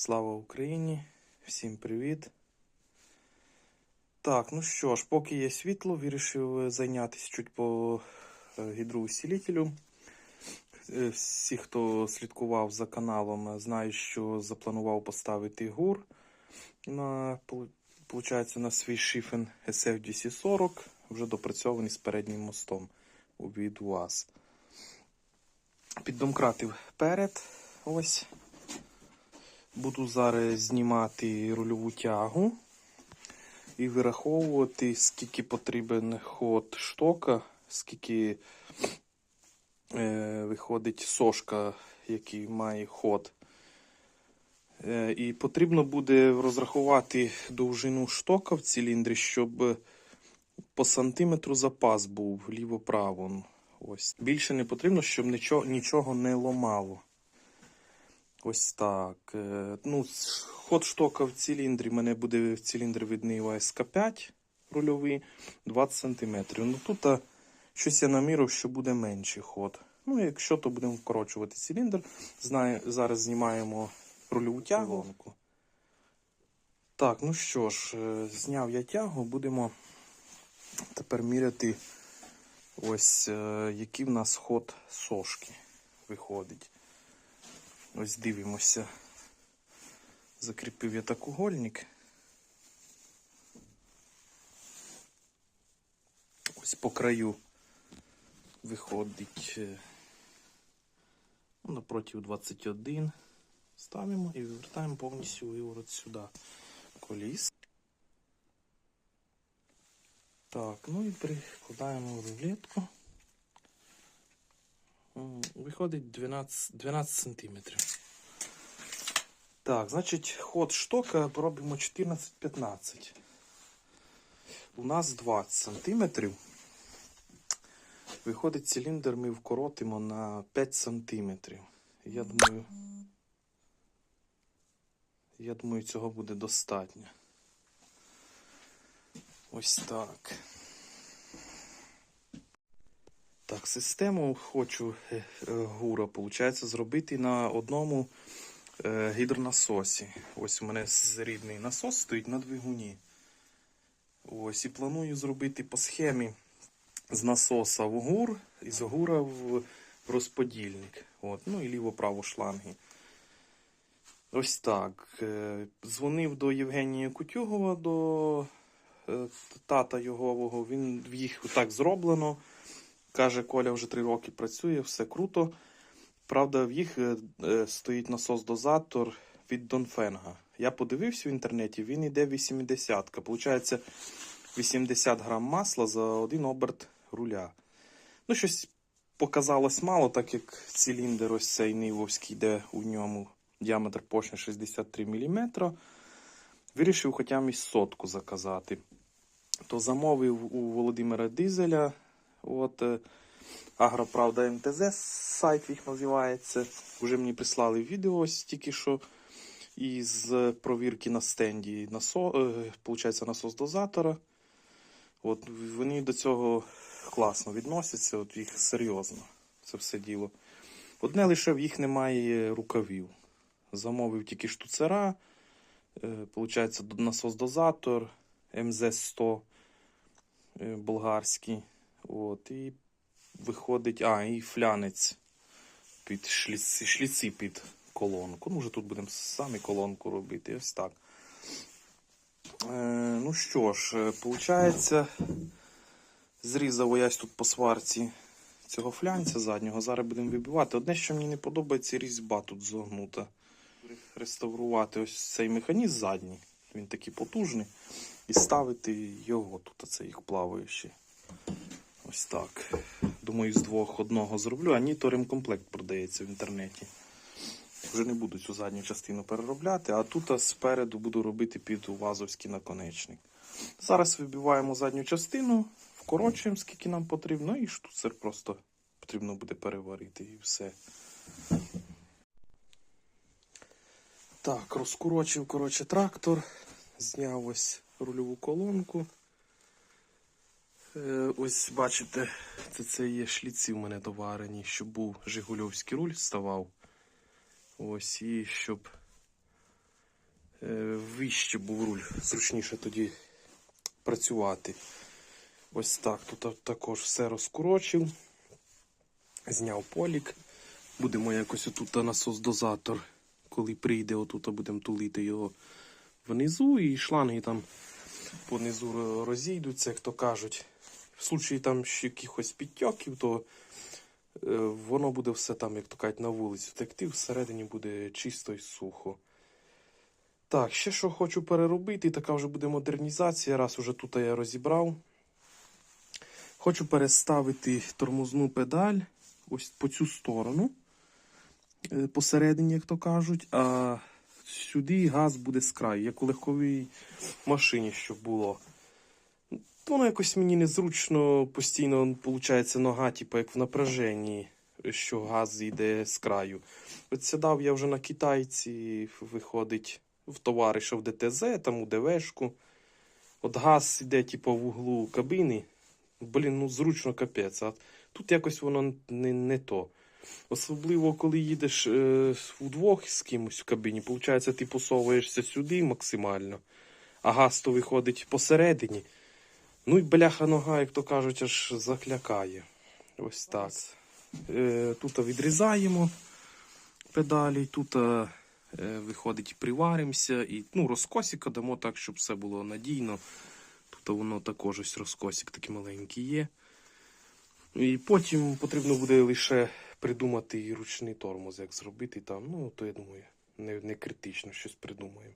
Слава Україні! Всім привіт! Так, ну що ж, поки є світло, вирішив зайнятися чуть по е, гідроусилителю. Е, Всі, хто слідкував за каналом, е, знають, що запланував поставити гур на, полу- получається, на свій шифен SF-DC40, вже допрацьований з переднім мостом від УАЗ. Піддомкратив перед. Ось. Буду зараз знімати рульову тягу і вираховувати, скільки потрібен ход штока, скільки е, виходить сошка, який має ход. Е, і потрібно буде розрахувати довжину штока в циліндрі, щоб по сантиметру запас був ліво-право. Більше не потрібно, щоб нічого, нічого не ломало. Ось так. Е, Ну, ход штока в циліндрі. У мене буде в циліндр видний АСК5 рульовий 20 см. Ну тут а, щось я намірив, що буде менший ход. Ну, якщо то будемо вкорочувати циліндр. Знаю, зараз знімаємо рульову тягу. Так, ну що ж, е, зняв я тягу, будемо тепер міряти ось е, який в нас ход сошки виходить. Ось дивимося. Закріпив я такугольник. Ось по краю виходить е, ну, напротив 21. Ставимо і вивертаємо повністю виворот сюди коліс. Так, ну і прикладаємо рулетку. Виходить 12, 12 сантиметрів. Так, значить, ход штока робимо 14-15. У нас 20 сантиметрів. Виходить, циліндр ми вкоротимо на 5 сантиметрів. Я думаю, я думаю, цього буде достатньо. Ось так. Так, систему хочу е, е, гура, виходить, зробити на одному е, гідронасосі. Ось у мене рідний насос стоїть на двигуні. Ось, і планую зробити по схемі з насоса в гур і з гура в розподільник. От, ну і ліво-право шланги. Ось так. Дзвонив до Євгенія Кутюгова, до тата його. Він в їх так зроблено. Каже, Коля вже три роки працює, все круто. Правда, в їх е, е, стоїть насос-дозатор від Донфенга. Я подивився в інтернеті, він йде 80. Получається 80 грам масла за один оберт руля. Ну, щось показалось мало, так як циліндр ось цей нивовський, де у ньому діаметр поршня 63 мм. Вирішив хоча б і сотку заказати. То замовив у Володимира Дизеля. От е, Агроправда МТЗ сайт їх називається. Вже мені прислали відео ось тільки що із провірки на стенді насо, е, насос дозатора. От вони до цього класно відносяться, от їх серйозно це все діло. Одне лише в їх немає рукавів. Замовив тільки штуцера, е, получається насос-дозатор МЗ-100 е, болгарський. От, і виходить, а, і флянець під шліці, шліці під колонку. Ну, вже тут будемо самі колонку робити. Ось так. Е, ну що ж, е, получається, зрізав я тут по сварці цього флянця заднього. Зараз будемо вибивати. Одне, що мені не подобається, різьба тут зогнута. Реставрувати ось цей механізм задній. Він такий потужний. І ставити його тут, оцей їх плаваючий. Ось так. Думаю, з двох одного зроблю, а ні, то ремкомплект продається в інтернеті. Вже не буду цю задню частину переробляти, а тут спереду буду робити під вазовський наконечник. Зараз вибиваємо задню частину, вкорочуємо, скільки нам потрібно, і штуцер просто потрібно буде переварити і все. Так, розкорочив, коротше, трактор, зняв ось рульову колонку. Е, Ось бачите, це, це є шліці в мене доварені, щоб був Жигульовський руль ставав. Ось і щоб е, вище був руль, зручніше тоді працювати. Ось так. Тут також все розкорочив. Зняв полік. Будемо якось отут насос-дозатор, коли прийде, отут будемо тулити його внизу, і шланги там понизу розійдуться, як то кажуть. В случаї там ще якихось підтьоків, то е, воно буде все там, як то кажуть, на вулицю текти, всередині буде чисто і сухо. Так, ще що хочу переробити, така вже буде модернізація, раз уже тут я розібрав. Хочу переставити тормозну педаль ось по цю сторону, е, посередині, як то кажуть, а сюди газ буде з краю, як у легковій машині, щоб було. Воно якось мені незручно, постійно виходить нога, типу, як в напряженні, що газ йде з краю. От сідав я вже на китайці, виходить в товариша в ДТЗ, там у ДВшку. От газ іде, типу, в углу кабіни. Блін, ну зручно капець. А тут якось воно не, не то. Особливо, коли їдеш е, вдвох з кимось в кабіні, виходить, ти посовуєшся сюди максимально, а газ то виходить посередині. Ну і бляха нога, як то кажуть, аж заклякає. Ось так. Е, тут відрізаємо педалі, тут е, виходить, приваримося і ну, розкосика дамо так, щоб все було надійно. Тут воно також ось розкосик такий маленький є. І потім потрібно буде лише придумати і ручний тормоз, як зробити там. Ну, то я думаю, не, не критично щось придумаємо.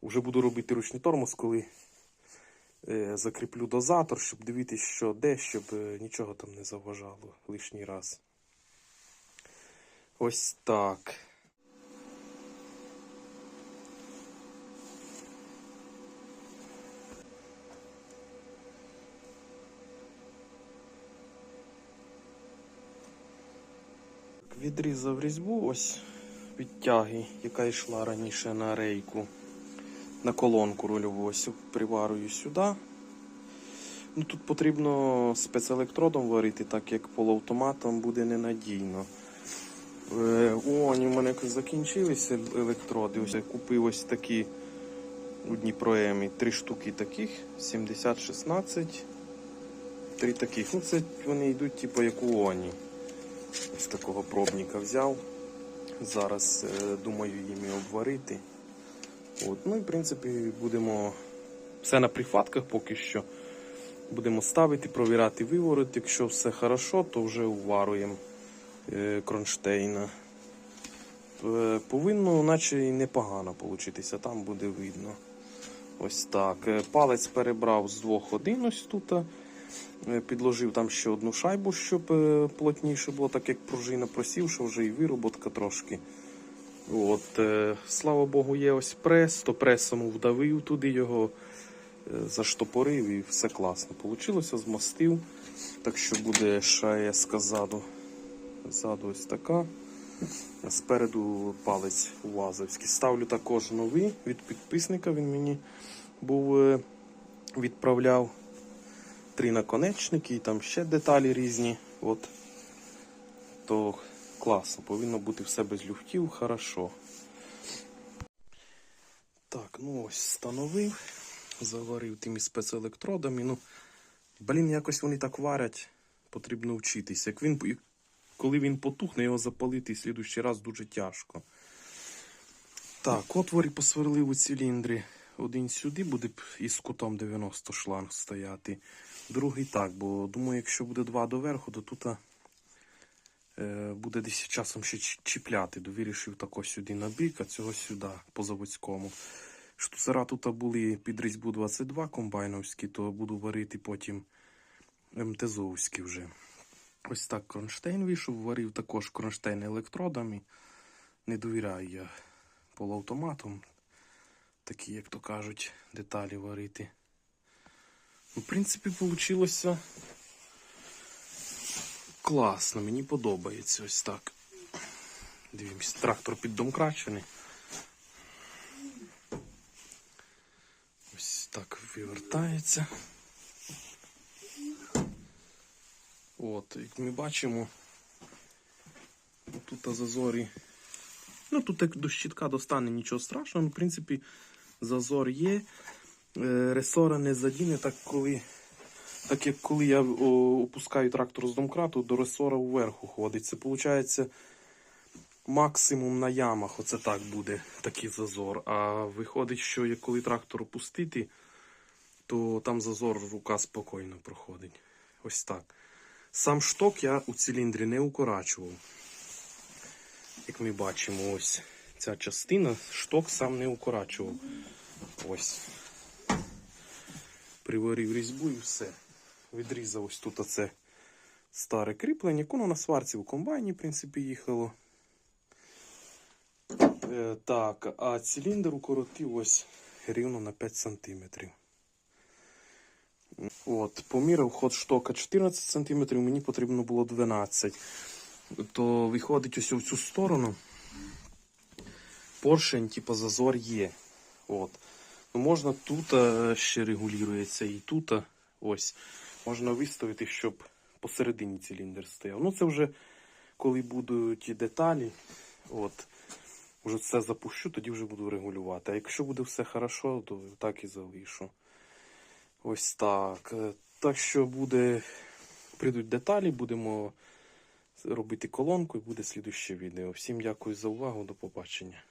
Уже буду робити ручний тормоз, коли е, закріплю дозатор, щоб дивитися, що де, щоб е, нічого там не заважало лишній раз. Ось так. Відрізав різьбу ось від тяги, яка йшла раніше на рейку, на колонку рульову. Ось приварую сюди. Ну, тут потрібно спецелектродом варити, так як полуавтоматом буде ненадійно. Е, О, вони в мене закінчилися електроди. Ось я купив ось такі у Дніпроемі. Три штуки таких, 70-16. Три таких. Ну, це вони йдуть, типу, як у Оні. Ось такого пробника взяв. Зараз е, думаю їм обварити. От. Ну в принципі будемо все на прихватках поки що. Будемо ставити, провіряти виворот. Якщо все хорошо, то вже уваруємо е, кронштейна. Е, повинно, наче і непогано получитися, там буде видно. Ось так. Е, Палець перебрав з двох один ось тут. Підложив там ще одну шайбу, щоб плотніше було, так як пружина просівша, вже і вироботка трошки. От, е, слава Богу, є ось прес, то пресом вдавив туди його, е, заштопорив і все класно. Получилося, змастив. Так що буде шаєска ззаду. Ззаду ось така. Спереду палець УАЗовський. Ставлю також новий від підписника. Він мені був е, відправляв три наконечники і там ще деталі різні. От. То класно, повинно бути все без люфтів, хорошо. Так, ну ось встановив, заварив тими спецелектродами. Ну, блін, якось вони так варять, потрібно вчитися. Як він, коли він потухне, його запалити в слідущий раз дуже тяжко. Так, отворі посверлив у циліндрі. Один сюди буде із кутом 90 шланг стояти. Другий так, бо думаю, якщо буде два доверху, то тут буде десь часом ще чіпляти. То вирішив тако сюди на бік, а цього сюди по заводському. Штуцера тут були під різьбу 22 комбайновські, то буду варити потім МТЗовські вже. Ось так кронштейн вийшов, варив також кронштейн електродами. Не довіряю я полуавтоматом. Такі, як то кажуть, деталі варити. Ну, В принципі, вийшло класно, мені подобається ось так. Дивимось, трактор піддомкрачений. Ось так вивертається. От, як ми бачимо, тут зазорі Ну, тут як до щитка достане нічого страшного, ну, в принципі, зазор є. Е, Ресора не задіне, так коли. Так як коли я опускаю трактор з домкрату, до ресора вверху ходить. Це виходить максимум на ямах. Оце так буде такий зазор. А виходить, що коли трактор опустити, то там зазор рука спокійно проходить. Ось так. Сам шток я у циліндрі не укорачував. Як ми бачимо, ось ця частина, шток сам не укорачував. Ось. Приварив різьбу і все. Відрізав ось тут оце старе кріплення. Воно на сварці в комбайні, в принципі, їхало. Е, так, а циліндр укоротив ось рівно на 5 см. От, поміряв ход штока 14 см, мені потрібно було 12 То виходить ось в цю сторону. Поршень, типу, зазор є. От. Ну, можна тут е, ще регулюється і тут е, ось. Можна виставити, щоб посередині циліндр стояв. Ну, це вже коли будуть деталі. От. Вже все запущу, тоді вже буду регулювати. А якщо буде все хорошо, то так і залишу. Ось так. Е, Так що буде. Прийдуть деталі, будемо робити колонку і буде слідуще відео. Всім дякую за увагу, до побачення.